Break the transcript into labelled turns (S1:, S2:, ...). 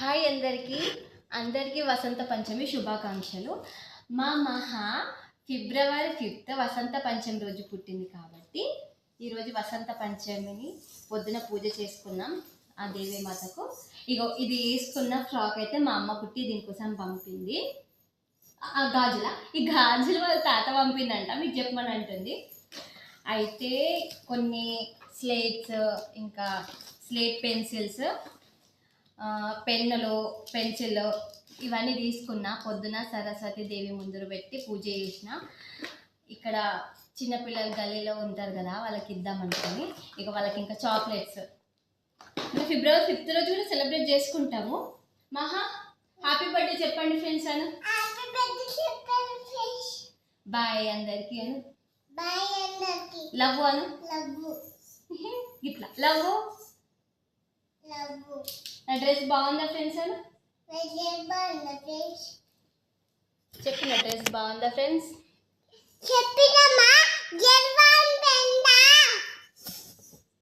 S1: Hi అందరికీ. అందరికీ వసంత పంచమి శుభాకాంక్షలు. మా మహా ఫిబ్రవరి ఫిఫ్త్ వసంత పంచమి రోజు పుట్టింది కాబట్టి ఈరోజు వసంత పంచమిని పొద్దున పూజ చేసుకున్నాం ఆ దేవి మాతకు. ఇగో ఇది వేసుకున్న ఫ్రాక్ అయితే మా అమ్మ కుట్టి దీనికోసం పంపింది. ఆ గాజుల ఈ గాజులు వాళ్ళ తాత పంపిందంట మీకు చెప్పమని అంటుంది. అయితే కొన్ని స్లేట్స్ ఇంకా స్లేట్ పెన్సిల్స్ పెన్నులు పెన్సిల్ ఇవన్నీ తీసుకున్నా పొద్దున సరస్వతి దేవి ముందర పెట్టి పూజ చేసిన. ఇక్కడ చిన్నపిల్లలు గల్లీలో ఉంటారు కదా వాళ్ళకి ఇద్దామనుకుని ఇక వాళ్ళకి ఇంకా చాక్లెట్స్. ఫిబ్రవరి ఫిఫ్త్ రోజు కూడా సెలబ్రేట్ చేసుకుంటాము. మహా హ్యాపీ బర్త్డే చెప్పండి ఫ్రెండ్స్ అను. బాయ్ అందరికీ అను.
S2: బాయ్ అందరికి.
S1: లవ్ అను.
S2: లవ్వు.
S1: ఇట్లా లవ్ డ్రెస్ బాగుందా
S2: ఫ్రెండ్స్
S1: చెప్పిన డ్రెస్ బాగుందా ఫ్రెండ్స్?
S2: చెప్పినమ్మా